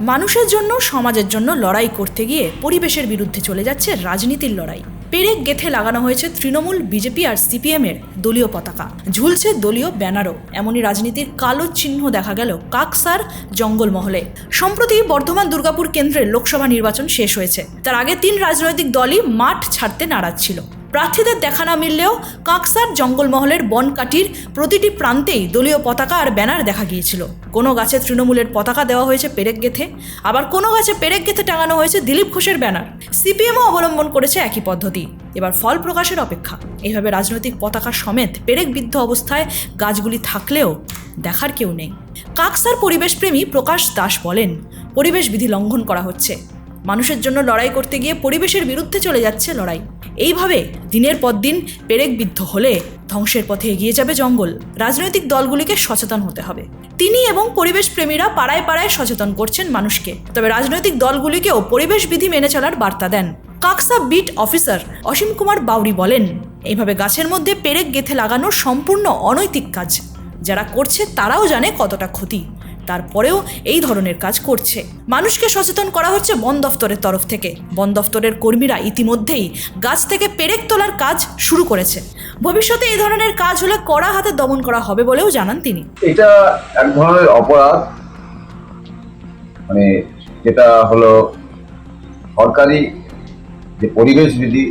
মানুষের জন্য, সমাজের জন্য লড়াই করতে গিয়ে পরিবেশের বিরুদ্ধে চলে যাচ্ছে রাজনীতির লড়াই। পেরেক গেথে লাগানো হয়েছে তৃণমূল, বিজেপি আর সিপিএম এর দলীয় পতাকা। ঝুলছে দলীয় ব্যানারও। এমনই রাজনীতির কালো চিহ্ন দেখা গেল কাকসার জঙ্গলমহলে। সম্প্রতি বর্ধমান দুর্গাপুর কেন্দ্রের লোকসভা নির্বাচন শেষ হয়েছে। তার আগে তিন রাজনৈতিক দলই মাঠ ছাড়তে নারাজ ছিল। প্রার্থীদের দেখা না মিললেও কাঁকসার জঙ্গলমহলের বনকাটির প্রতিটি প্রান্তেই দলীয় পতাকা আর ব্যানার দেখা গিয়েছিল। কোনো গাছে তৃণমূলের পতাকা দেওয়া হয়েছে পেরেক গেথে, আবার কোনো গাছে পেরেক গেথে টাঙানো হয়েছে দিলীপ ঘোষের ব্যানার। সিপিএমও অবলম্বন করেছে একই পদ্ধতি। এবার ফল প্রকাশের অপেক্ষা। এইভাবে রাজনৈতিক পতাকা সমেত পেরেক বিদ্ধ অবস্থায় গাছগুলি থাকলেও দেখার কেউ নেই। কাকসার পরিবেশপ্রেমী প্রকাশ দাস বলেন, পরিবেশ বিধি লঙ্ঘন করা হচ্ছে। মানুষের জন্য লড়াই করতে গিয়ে পরিবেশের বিরুদ্ধে চলে যাচ্ছে লড়াই। এইভাবে দিনের পর দিন পেরেক বিদ্ধ হলে ধ্বংসের পথে এগিয়ে যাবে জঙ্গল। রাজনৈতিক দলগুলিকে সচেতন হতে হবে। তিনি এবং পরিবেশ প্রেমীরা পাড়ায় পাড়ায় সচেতন করছেন মানুষকে। তবে রাজনৈতিক দলগুলিকেও পরিবেশ বিধি মেনে চলার বার্তা দেন। কাকসা বিট অফিসার অসীম কুমার বাউরি বলেন, এইভাবে গাছের মধ্যে পেরেক গেথে লাগানো সম্পূর্ণ অনৈতিক কাজ। যারা করছে তারাও জানে কতটা ক্ষতি। তারপরেও এই ধরনের কাজ করছে। মানুষকে সচেতন করা হচ্ছে বন দফতরের তরফ থেকে। বন দফতরের কর্মীরা ইতিমধ্যেই গাছ থেকে পেরেক তোলার কাজ শুরু করেছে। ভবিষ্যতে এই ধরনের কাজ হলে কড়া হাতে দমন করা হবে বলেও জানান তিনি। এটা এক ধরনের অপরাধ। মানে যেটা হলো সরকারি যে পরিবেশ বিধি,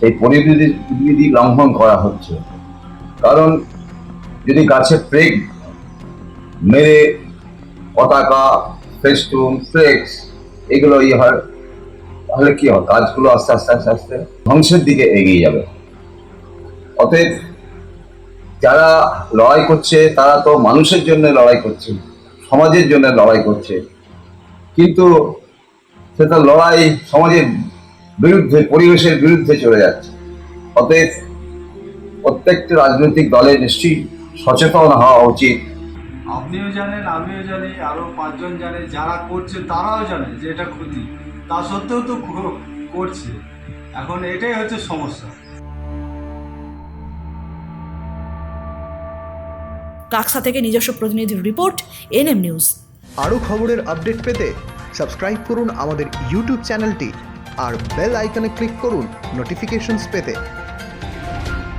সেই পরিবেশ বিধি লঙ্ঘন করা হচ্ছে। কারণ যদি গাছে প্রেগ মেরে পতাকা ফেস্টুন ফ্লেক্স এগুলো ইয়ে হয়। তাহলে কি হয় কাজগুলো আস্তে আস্তে আস্তে আস্তে ধ্বংসের দিকে এগিয়ে যাবে। অতএব যারা লড়াই করছে, তারা তো মানুষের জন্য লড়াই করছে, সমাজের জন্য লড়াই করছে। কিন্তু সেটা লড়াই সমাজের বিরুদ্ধে, পরিবেশের বিরুদ্ধে চলে যাচ্ছে। অতএব প্রত্যেকটি রাজনৈতিক দলের নিশ্চয়ই সচেতন হওয়া উচিত। আপনিও জানেন আমিও জানি আরও পাঁচজন জানে যারা করছে তারাও জানে যে এটা ক্ষতি। তা সত্ত্বেও তো করছে। এখন এটাই হচ্ছে সমস্যা। কাকসা থেকে নিজস্ব প্রতিনিধির রিপোর্ট এনএম নিউজ। আরও খবরের আপডেট পেতে সাবস্ক্রাইব করুন আমাদের ইউটিউব চ্যানেলটি আর বেল আইকনে ক্লিক করুন নোটিফিকেশনস পেতে।